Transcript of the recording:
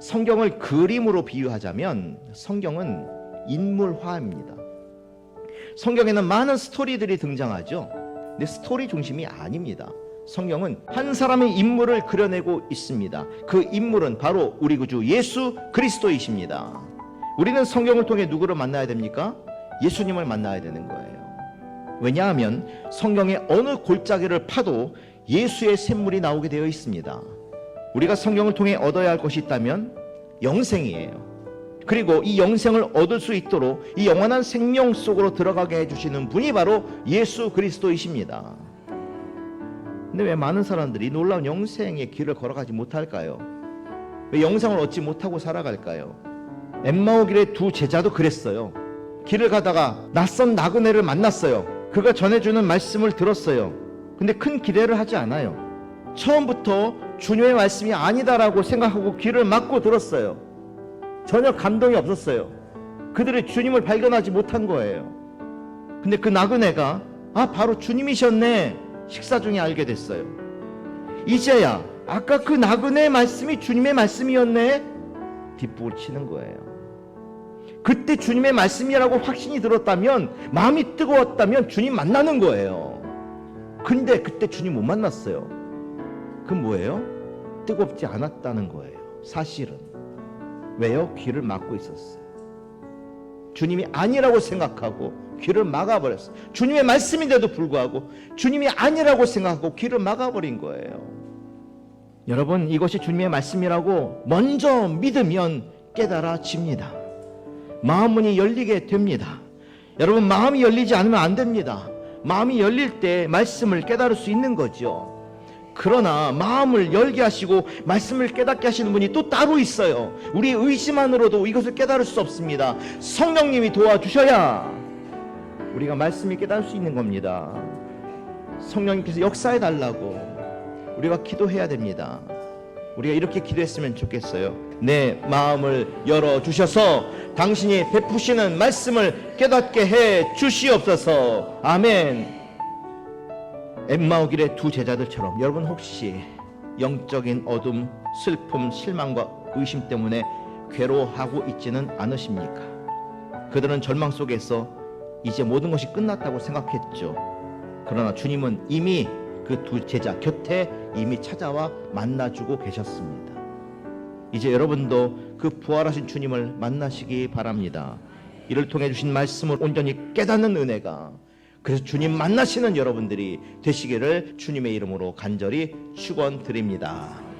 성경을 그림으로 비유하자면 성경은 인물화입니다. 성경에는 많은 스토리들이 등장하죠. 근데 스토리 중심이 아닙니다. 성경은 한 사람의 인물을 그려내고 있습니다. 그 인물은 바로 우리 구주 예수 그리스도이십니다. 우리는 성경을 통해 누구를 만나야 됩니까? 예수님을 만나야 되는 거예요. 왜냐하면 성경의 어느 골짜기를 파도 예수의 샘물이 나오게 되어 있습니다. 우리가 성경을 통해 얻어야 할 것이 있다면 영생이에요. 그리고 이 영생을 얻을 수 있도록 이 영원한 생명 속으로 들어가게 해주시는 분이 바로 예수 그리스도이십니다. 근데 왜 많은 사람들이 놀라운 영생의 길을 걸어가지 못할까요? 왜 영생을 얻지 못하고 살아갈까요? 엠마오 길의 두 제자도 그랬어요. 길을 가다가 낯선 나그네를 만났어요. 그가 전해주는 말씀을 들었어요. 근데 큰 기대를 하지 않아요. 처음부터 주님의 말씀이 아니다라고 생각하고 귀를 막고 들었어요. 전혀 감동이 없었어요. 그들이 주님을 발견하지 못한 거예요. 근데 그 나그네가 아 바로 주님이셨네 식사 중에 알게 됐어요. 이제야 아까 그 나그네의 말씀이 주님의 말씀이었네 뒷북을 치는 거예요. 그때 주님의 말씀이라고 확신이 들었다면 마음이 뜨거웠다면 주님 만나는 거예요. 근데 그때 주님 못 만났어요. 그 뭐예요? 뜨겁지 않았다는 거예요. 사실은. 왜요? 귀를 막고 있었어요. 주님이 아니라고 생각하고 귀를 막아버렸어요. 주님의 말씀인데도 불구하고 주님이 아니라고 생각하고 귀를 막아버린 거예요. 여러분, 이것이 주님의 말씀이라고 먼저 믿으면 깨달아집니다. 마음문이 열리게 됩니다. 여러분, 마음이 열리지 않으면 안 됩니다. 마음이 열릴 때 말씀을 깨달을 수 있는 거죠. 그러나 마음을 열게 하시고 말씀을 깨닫게 하시는 분이 또 따로 있어요. 우리 의지만으로도 이것을 깨달을 수 없습니다. 성령님이 도와주셔야 우리가 말씀이 깨달을 수 있는 겁니다. 성령님께서 역사해 달라고 우리가 기도해야 됩니다. 우리가 이렇게 기도했으면 좋겠어요. 내 마음을 열어 주셔서 당신이 베푸시는 말씀을 깨닫게 해 주시옵소서. 아멘. 엠마오 길의 두 제자들처럼 여러분 혹시 영적인 어둠, 슬픔, 실망과 의심 때문에 괴로워하고 있지는 않으십니까? 그들은 절망 속에서 이제 모든 것이 끝났다고 생각했죠. 그러나 주님은 이미 그 두 제자 곁에 이미 찾아와 만나주고 계셨습니다. 이제 여러분도 그 부활하신 주님을 만나시기 바랍니다. 이를 통해 주신 말씀을 온전히 깨닫는 은혜가 그래서 주님 만나시는 여러분들이 되시기를 주님의 이름으로 간절히 축원드립니다.